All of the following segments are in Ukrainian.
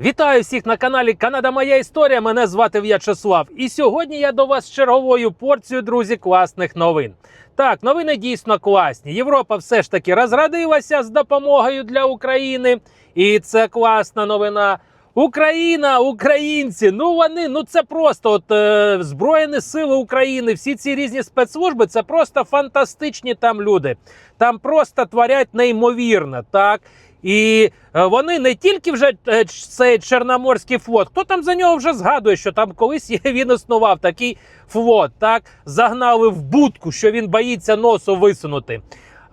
Вітаю всіх на каналі Канада Моя Історія. Мене звати В'ячеслав. І сьогодні я до вас черговою порцією, друзі, класних новин. Так, новини дійсно класні. Європа все ж таки розрадилася з допомогою для України. І це класна новина. Україна, українці, ну вони, ну це просто от е, Збройні Сили України, всі ці різні спецслужби, це просто фантастичні там люди. Там просто творять неймовірно, так. І е, вони не тільки вже е, цей Чорноморський флот, хто там за нього вже згадує, що там колись він існував такий флот, так загнали в будку, що він боїться носу висунути.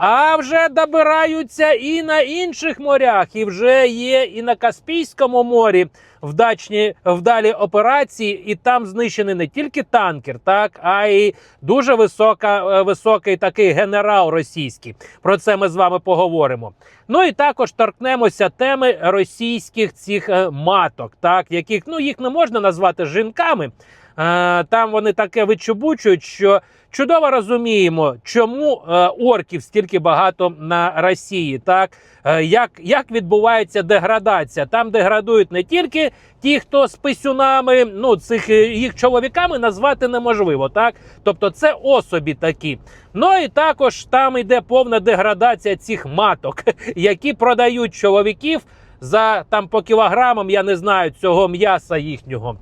А вже добираються і на інших морях, і вже є і на Каспійському морі вдачні вдалі операції, і там знищений не тільки танкер, так а й дуже висока, е, високий такий генерал російський. Про це ми з вами поговоримо. Ну і також торкнемося теми російських цих е, маток, так яких ну їх не можна назвати жінками. Е, Там вони таке вичубучують, що чудово розуміємо, чому е, орків стільки багато на Росії. Так Е, як, як відбувається деградація? Там деградують не тільки ті, хто з писюнами, ну цих їх чоловіками назвати неможливо, так тобто це особі такі. Ну і також там йде повна деградація цих маток, які продають чоловіків за там по кілограмам, я не знаю цього м'яса їхнього.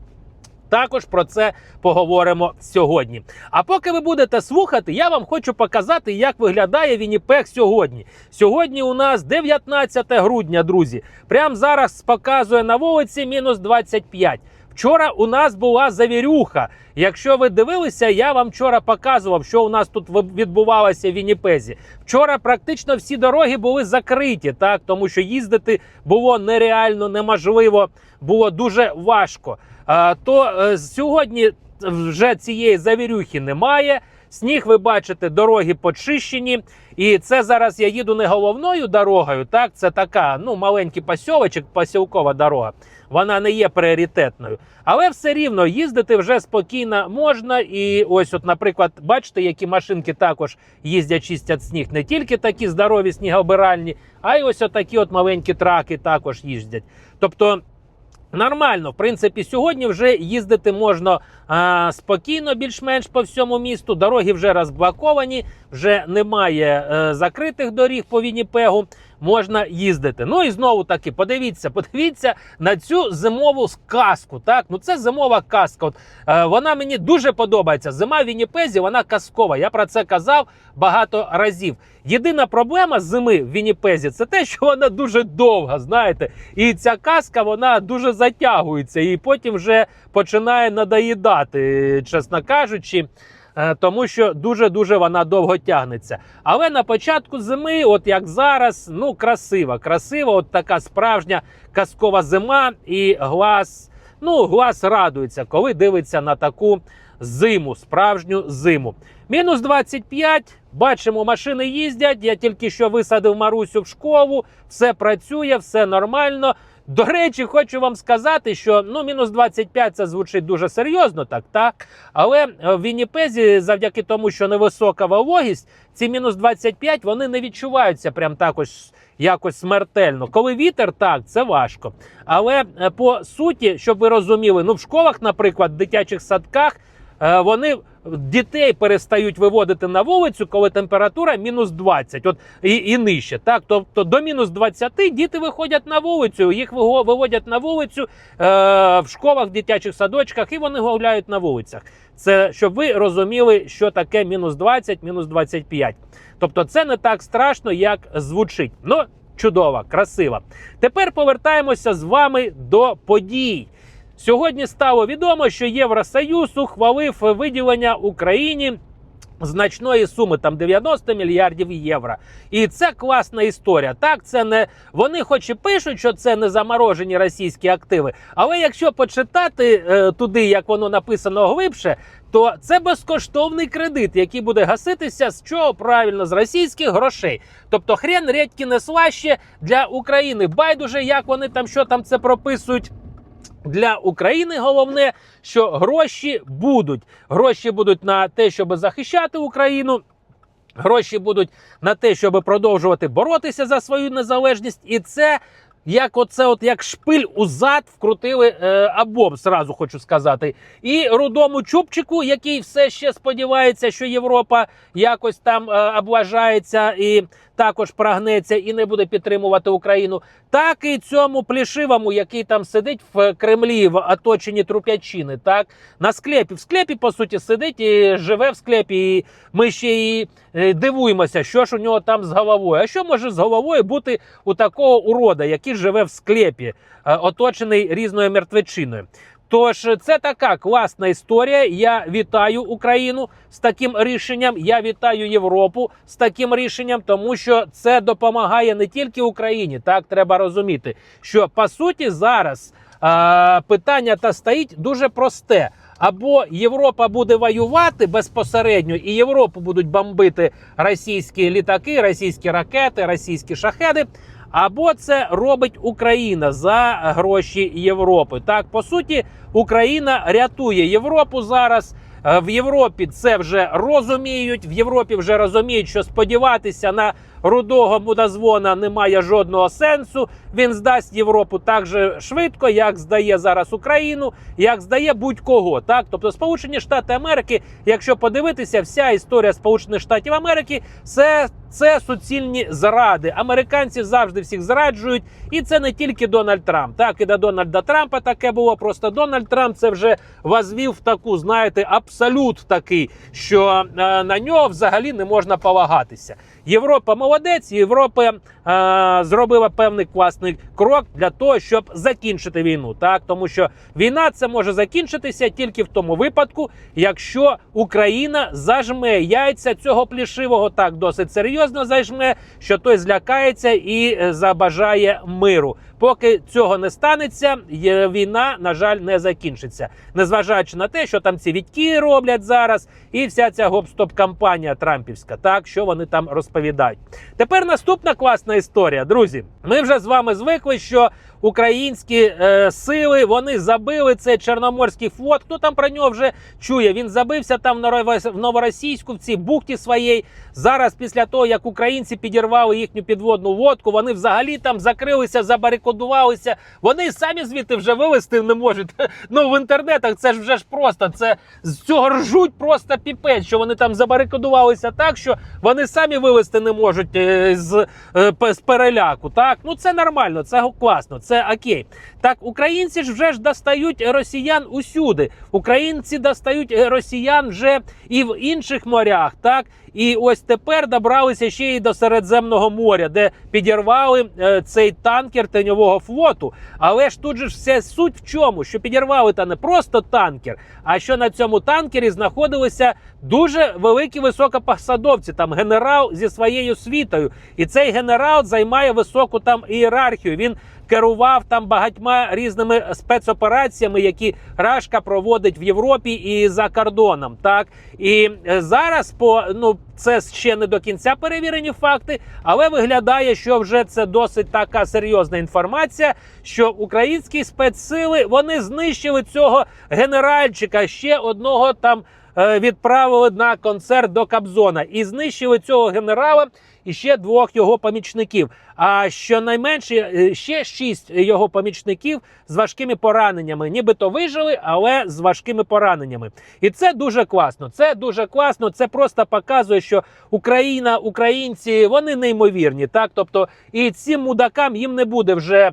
Також про це поговоримо сьогодні. А поки ви будете слухати, я вам хочу показати, як виглядає Вінніпег сьогодні. Сьогодні у нас 19 грудня, друзі. Прямо зараз показує на вулиці мінус 25. Вчора у нас була завірюха. Якщо ви дивилися, я вам вчора показував, що у нас тут відбувалося в Вінніпезі. Вчора практично всі дороги були закриті, так тому що їздити було нереально неможливо, було дуже важко. То е, сьогодні вже цієї завірюхи немає. Сніг, ви бачите, дороги почищені. І це зараз я їду не головною дорогою. Так, це така ну маленький посьовочок, посілкова дорога. Вона не є пріоритетною. Але все рівно їздити вже спокійно можна. І ось, от, наприклад, бачите, які машинки також їздять, чистять сніг. Не тільки такі здорові снігобиральні, а й ось отакі от маленькі траки також їздять. Тобто. Нормально, в принципі, сьогодні вже їздити можна а, спокійно, більш-менш по всьому місту. Дороги вже розблоковані, вже немає е, закритих доріг по Вінніпегу. Можна їздити. Ну і знову таки, подивіться, подивіться на цю зимову казку. Так, ну це зимова казка. От, е, вона мені дуже подобається. Зима в Вінніпезі, вона казкова. Я про це казав багато разів. Єдина проблема зими в Вінніпезі це те, що вона дуже довга, знаєте. І ця казка вона дуже затягується, і потім вже починає надоїдати, чесно кажучи. Е, Тому що дуже дуже вона довго тягнеться. Але на початку зими, от як зараз, ну красива, красива, от така справжня казкова зима, і глаз, ну глаз радується, коли дивиться на таку зиму, справжню зиму. Мінус 25, бачимо, машини їздять. Я тільки що висадив Марусю в школу, все працює, все нормально. До речі, хочу вам сказати, що ну мінус 25 це звучить дуже серйозно, так так. Але е, в Вінніпезі, завдяки тому, що невисока вологість, ці мінус 25 вони не відчуваються прям також якось смертельно. Коли вітер, так це важко. Але е, по суті, щоб ви розуміли, ну в школах, наприклад, в дитячих садках. е, Вони дітей перестають виводити на вулицю, коли температура мінус 20 от, і, і нижче. Так? Тобто до мінус 20 діти виходять на вулицю, їх виводять на вулицю е, в школах, в дитячих садочках, і вони гуляють на вулицях. Це щоб ви розуміли, що таке мінус 20, мінус 25. Тобто це не так страшно, як звучить. Ну, чудово, красиво. Тепер повертаємося з вами до подій. Сьогодні стало відомо, що Євросоюз ухвалив виділення Україні значної суми, там 90 мільярдів євро. І це класна історія. Так, це не вони, хоч і пишуть, що це не заморожені російські активи. Але якщо почитати е, туди, як воно написано глибше, то це безкоштовний кредит, який буде гаситися з чого правильно з російських грошей. Тобто хрен редьки не слаще для України. Байдуже, як вони там що там це прописують. Для України головне, що гроші будуть. Гроші будуть на те, щоб захищати Україну. Гроші будуть на те, щоб продовжувати боротися за свою незалежність, і це як оце, от як шпиль у зад вкрутили е, обом, зразу хочу сказати. І рудому Чубчику, який все ще сподівається, що Європа якось там е, облажається і також прогнеться і не буде підтримувати Україну, так і цьому плішивому, який там сидить в Кремлі в оточенні труп'ячини, так на склепі. В склепі, по суті, сидить і живе в склепі. І ми ще і е, дивуємося, що ж у нього там з головою. А що може з головою бути у такого урода, який живе в склепі, е, оточений різною мертвечиною? Тож це така класна історія. Я вітаю Україну з таким рішенням. Я вітаю Європу з таким рішенням, тому що це допомагає не тільки Україні. Так треба розуміти, що по суті зараз а, питання та стоїть дуже просте. Або Європа буде воювати безпосередньо, і Європу будуть бомбити російські літаки, російські ракети, російські шахеди. Або це робить Україна за гроші Європи. Так, по суті, Україна рятує Європу зараз. Е, В Європі це вже розуміють. В Європі вже розуміють, що сподіватися на рудого мудозвона немає жодного сенсу. Він здасть Європу так же швидко, як здає зараз Україну, як здає будь-кого. Так, тобто, Сполучені Штати Америки, якщо подивитися, вся історія Сполучених Штатів Америки це. Це суцільні зради. Американці завжди всіх зраджують, і це не тільки Дональд Трамп. Так і до Дональда Трампа таке було. Просто Дональд Трамп це вже возвів в таку, знаєте, абсолют такий, що е, на нього взагалі не можна полагатися. Європа молодець, Європа е, зробила певний класний крок для того, щоб закінчити війну. Так, тому що війна це може закінчитися тільки в тому випадку, якщо Україна зажме яйця цього плішивого так досить серйозно зажме, що той злякається і е, забажає миру. Поки цього не станеться, війна, на жаль, не закінчиться. Незважаючи на те, що там ці відьки роблять зараз, і вся ця гоп-стоп кампанія Трампівська, так що вони там розповідають. Тепер наступна класна історія, друзі. Ми вже з вами звикли, що українські е, сили вони забили цей чорноморський флот. Хто там про нього вже чує? Він забився там в новоросійську в цій бухті своїй. Зараз, після того як українці підірвали їхню підводну лодку, вони взагалі там закрилися, забарикодувалися. Вони самі звідти вже вивезти не можуть. Ну в інтернетах це ж вже ж просто це з цього ржуть просто піпець, що вони там забарикодувалися так, що вони самі вивезти не можуть е, з, е, з переляку. Так, ну це нормально, це класно, це окей. Так, українці ж вже ж достають росіян усюди. Українці достають е, росіян вже і в інших морях. Так, і ось тепер добралися ще й до Середземного моря, де підірвали е, цей танкер теньового флоту. Але ж тут же ж вся суть в чому? Що підірвали та не просто танкер, а що на цьому танкері знаходилися дуже великі високопосадовці. Там генерал зі своєю світою, і цей генерал займає високу там ієрархію. Він керував там багатьма різними спецопераціями, які Рашка проводить в Європі і за кордоном. Так і е, зараз по ну це ще не до кінця перевірені факти, але виглядає, що вже це досить така серйозна інформація, що українські спецсили вони знищили цього генеральчика ще одного там. Е, Відправили на концерт до Кабзона і знищили цього генерала і ще двох його помічників. А щонайменше е, ще шість його помічників з важкими пораненнями, нібито вижили, але з важкими пораненнями. І це дуже класно. Це дуже класно. Це просто показує, що Україна, українці, вони неймовірні. Так, тобто, і цим мудакам їм не буде вже.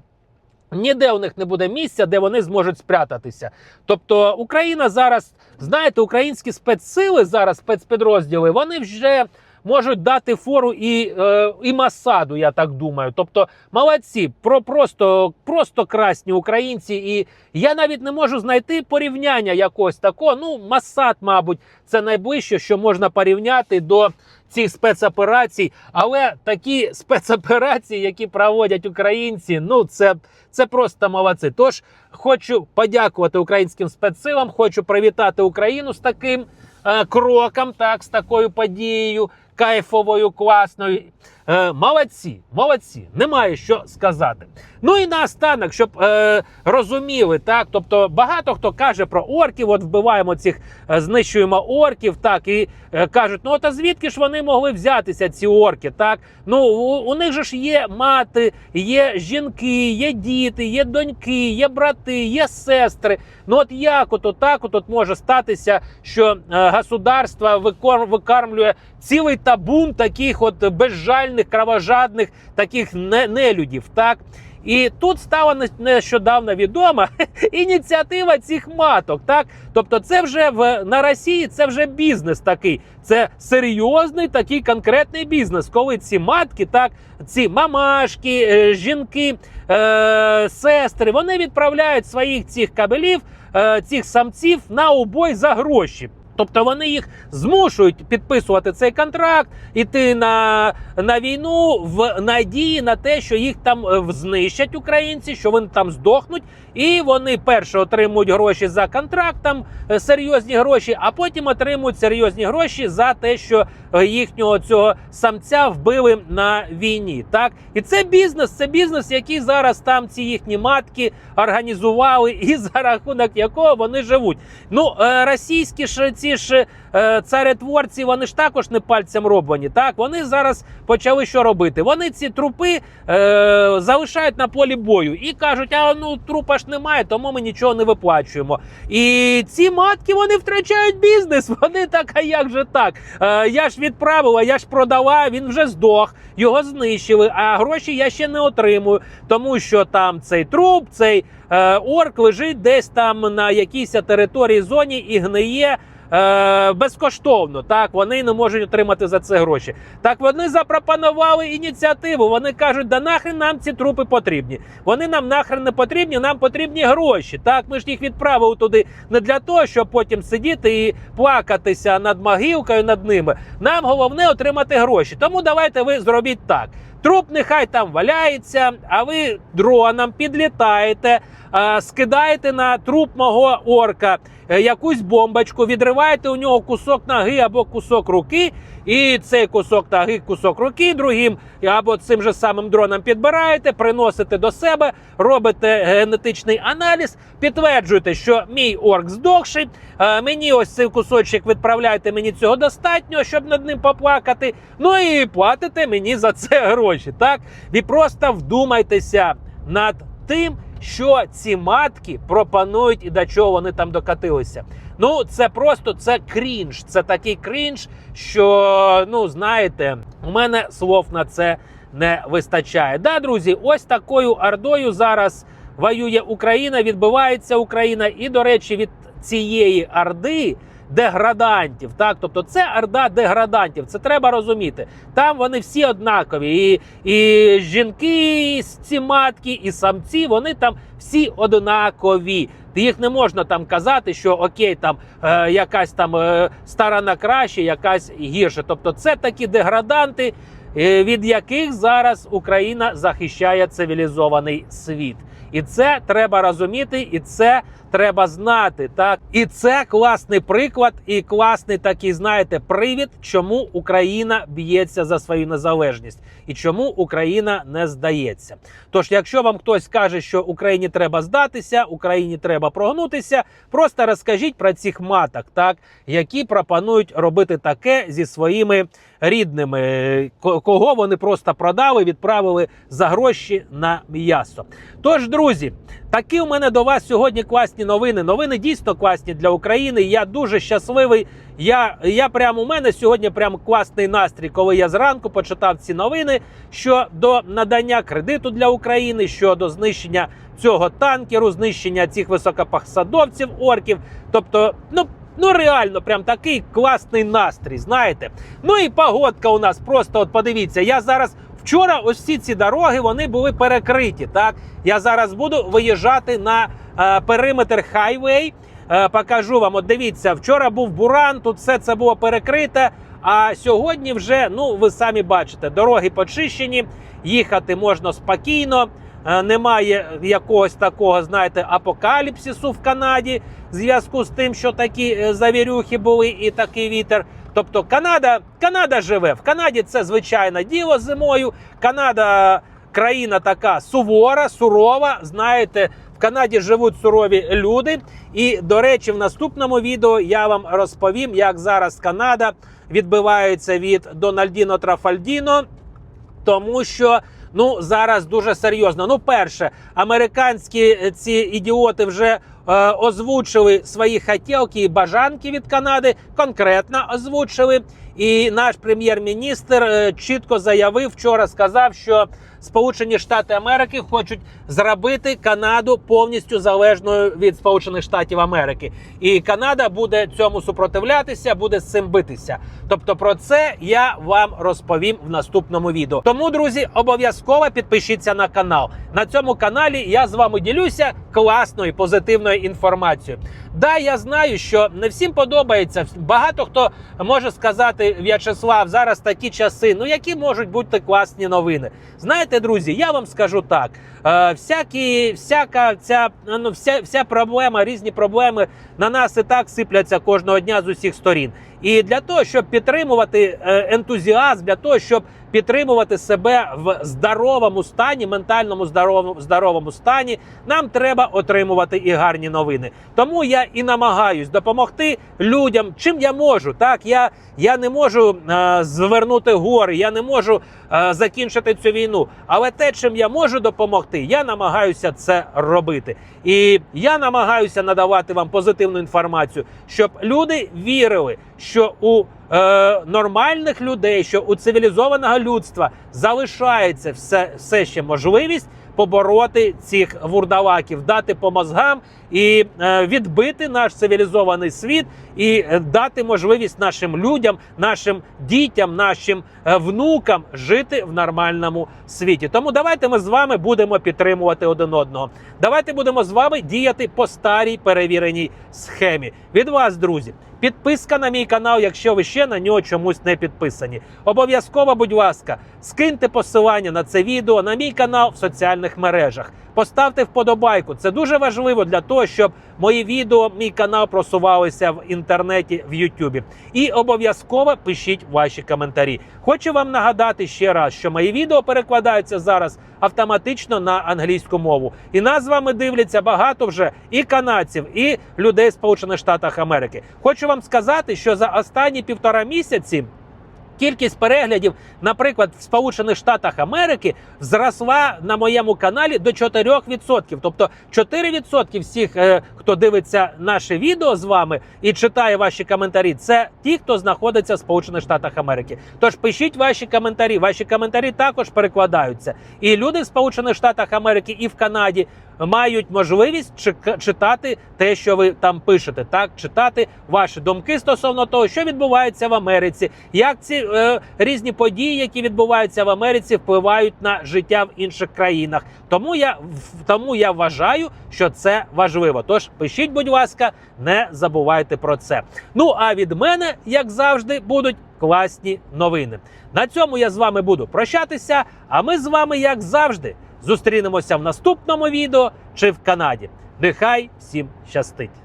Ніде у них не буде місця, де вони зможуть спрятатися. Тобто Україна зараз, знаєте, українські спецсили зараз, спецпідрозділи, вони вже можуть дати фору і, е, і Масаду, я так думаю. Тобто, молодці, про просто, просто красні українці. І я навіть не можу знайти порівняння якогось такого. Ну, Масад, мабуть, це найближче, що можна порівняти до цих спецоперацій. Але такі спецоперації, які проводять українці, ну це, це просто молодці. Тож хочу подякувати українським спецсилам, хочу привітати Україну з таким е, кроком, так, з такою подією кайфовою, класною. Е, молодці, молодці, немає що сказати. Ну і наостанок, щоб е, розуміли, так тобто багато хто каже про орків, от вбиваємо цих, е, знищуємо орків, так і е, кажуть, ну от а звідки ж вони могли взятися, ці орки? Так ну у, у них же ж є мати, є жінки, є діти, є доньки, є брати, є сестри. Ну от як от так от, може статися, що е, государство викор- викармлює цілий табун таких от безжальних, кровожадних таких не- нелюдів, так. І тут стала нещодавно відома ініціатива цих маток. Так, тобто, це вже в на Росії це вже бізнес такий. Це серйозний такий конкретний бізнес, коли ці матки, так, ці мамашки, е, жінки, е, сестри, вони відправляють своїх цих кабелів, е, цих самців на убой за гроші. Тобто вони їх змушують підписувати цей контракт, іти на, на війну в надії на те, що їх там е, знищать українці, що вони там здохнуть, і вони перше отримують гроші за контракт, там е, серйозні гроші, а потім отримують серйозні гроші за те, що е, їхнього цього самця вбили на війні. Так і це бізнес, це бізнес, який зараз там ці їхні матки організували, і за рахунок якого вони живуть. Ну російські ж ці ж е, царетворці, вони ж також не пальцем роблені. Так вони зараз почали що робити? Вони ці трупи е, залишають на полі бою і кажуть: а ну трупа ж немає, тому ми нічого не виплачуємо. І ці матки вони втрачають бізнес. Вони так, а як же так? Е, я ж відправила, я ж продала, він вже здох, його знищили, а гроші я ще не отримую, тому що там цей труп, цей е, орк лежить десь там на якійсь території зоні і гниє. Е, безкоштовно, так вони не можуть отримати за це гроші. Так вони запропонували ініціативу. Вони кажуть, да нахрен нам ці трупи потрібні. Вони нам нахрен не потрібні, нам потрібні гроші. Так, ми ж їх відправили туди не для того, щоб потім сидіти і плакатися над могилкою над ними. Нам головне отримати гроші. Тому давайте ви зробіть так. Труп нехай там валяється, а ви дроном підлітаєте, скидаєте на труп мого орка е, якусь бомбочку, відриваєте у нього кусок ноги або кусок руки, і цей кусок ноги, кусок руки другим, або цим же самим дроном підбираєте, приносите до себе, робите генетичний аналіз, підтверджуєте, що мій орк здохший. е, Мені ось цей кусочок відправляєте, мені цього достатньо, щоб над ним поплакати. Ну і платите мені за це гроші. Так, ви просто вдумайтеся над тим, що ці матки пропонують і до чого вони там докатилися. Ну, це просто це крінж. Це такий крінж, що ну знаєте, у мене слов на це не вистачає. Да, друзі, ось такою ордою зараз воює Україна, відбивається Україна, і, до речі, від цієї орди. Деградантів, так, тобто це орда деградантів. Це треба розуміти. Там вони всі однакові. І, і жінки, і ці матки, і самці, вони там всі однакові. Їх не можна там казати, що окей, там е, якась там е, сторона краще, якась гірше. Тобто, це такі деграданти, е, від яких зараз Україна захищає цивілізований світ. І це треба розуміти, і це треба знати. Так, і це класний приклад, і класний такий, знаєте, привід, чому Україна б'ється за свою незалежність і чому Україна не здається. Тож, якщо вам хтось каже, що Україні треба здатися, Україні треба прогнутися, просто розкажіть про цих маток, так які пропонують робити таке зі своїми рідними, кого вони просто продали, відправили за гроші на м'ясо. Тож, друзі, такі у мене до вас сьогодні класні новини. Новини дійсно класні для України. Я дуже щасливий. Я, я прямо у мене сьогодні прям класний настрій, коли я зранку почитав ці новини щодо надання кредиту для України, щодо знищення цього танкеру, знищення цих високопосадовців, орків. Тобто, ну. Ну, реально, прям такий класний настрій, знаєте. Ну і погодка у нас просто от подивіться. Я зараз вчора ось всі ці дороги вони були перекриті. Так, я зараз буду виїжджати на периметр хайвей. Е, покажу вам. От дивіться, вчора був буран, тут все це було перекрите. А сьогодні вже, ну ви самі бачите, дороги почищені, їхати можна спокійно. Е, Немає якогось такого, знаєте, апокаліпсису в Канаді в зв'язку з тим, що такі е, завірюхи були і такий вітер. Тобто Канада, Канада живе. В Канаді це звичайне діло зимою. Канада країна така сувора, сурова. Знаєте, Канаді живуть сурові люди. І, до речі, в наступному відео я вам розповім, як зараз Канада відбивається від Дональдіно Трафальдіно, тому що. Ну зараз дуже серйозно. Ну, перше, американські е, ці ідіоти вже е, озвучили свої хотілки і бажанки від Канади, конкретно озвучили. І наш прем'єр-міністр е, чітко заявив вчора, сказав, що Сполучені Штати Америки хочуть зробити Канаду повністю залежною від Сполучених Штатів Америки, і Канада буде цьому супротивлятися, буде з цим битися. Тобто про це я вам розповім в наступному відео. Тому, друзі, обов'язково підпишіться на канал. На цьому каналі я з вами ділюся класною позитивною інформацією. Да, я знаю, що не всім подобається. Багато хто може сказати В'ячеслав, зараз такі часи. Ну які можуть бути класні новини? Знаєте, друзі, я вам скажу так: всякі, всяка ця ну, вся, вся проблема, різні проблеми на нас і так сипляться кожного дня з усіх сторін. І для того, щоб підтримувати е, ентузіазм, для того, щоб підтримувати себе в здоровому стані, ментальному здоровому, здоровому стані, нам треба отримувати і гарні новини. Тому я і намагаюсь допомогти людям, чим я можу. Так, я, я не можу е, звернути гори, я не можу е, закінчити цю війну. Але те, чим я можу допомогти, я намагаюся це робити. І я намагаюся надавати вам позитивну інформацію, щоб люди вірили, що у е, нормальних людей, що у цивілізованого людства залишається все, все ще можливість побороти цих вурдалаків, дати по мозгам і е, відбити наш цивілізований світ, і е, дати можливість нашим людям, нашим дітям, нашим е, внукам жити в нормальному світі. Тому давайте ми з вами будемо підтримувати один одного. Давайте будемо з вами діяти по старій перевіреній схемі. Від вас, друзі. Підписка на мій канал, якщо ви ще на нього чомусь не підписані. Обов'язково, будь ласка, скиньте посилання на це відео на мій канал в соціальних мережах. Поставте вподобайку. Це дуже важливо для того, щоб мої відео, мій канал просувалися в інтернеті в Ютубі. І обов'язково пишіть ваші коментарі. Хочу вам нагадати ще раз, що мої відео перекладаються зараз автоматично на англійську мову. І нас з вами дивляться багато вже і канадців, і людей Сполучених Штатів Америки. Хочу вам сказати, що за останні півтора місяці. Кількість переглядів, наприклад, в Сполучених Штатах Америки зросла на моєму каналі до 4%. Тобто 4% всіх, е, хто дивиться наше відео з вами і читає ваші коментарі, це ті, хто знаходиться в Сполучених Штатах Америки. Тож пишіть ваші коментарі. Ваші коментарі також перекладаються. І люди в Сполучених Штатах Америки і в Канаді мають можливість читати те, що ви там пишете, так читати ваші думки стосовно того, що відбувається в Америці, як ці е, різні події, які відбуваються в Америці, впливають на життя в інших країнах. Тому я тому я вважаю, що це важливо. Тож пишіть, будь ласка, не забувайте про це. Ну а від мене, як завжди, будуть класні новини. На цьому я з вами буду прощатися. А ми з вами, як завжди, зустрінемося в наступному відео чи в Канаді. Нехай всім щастить!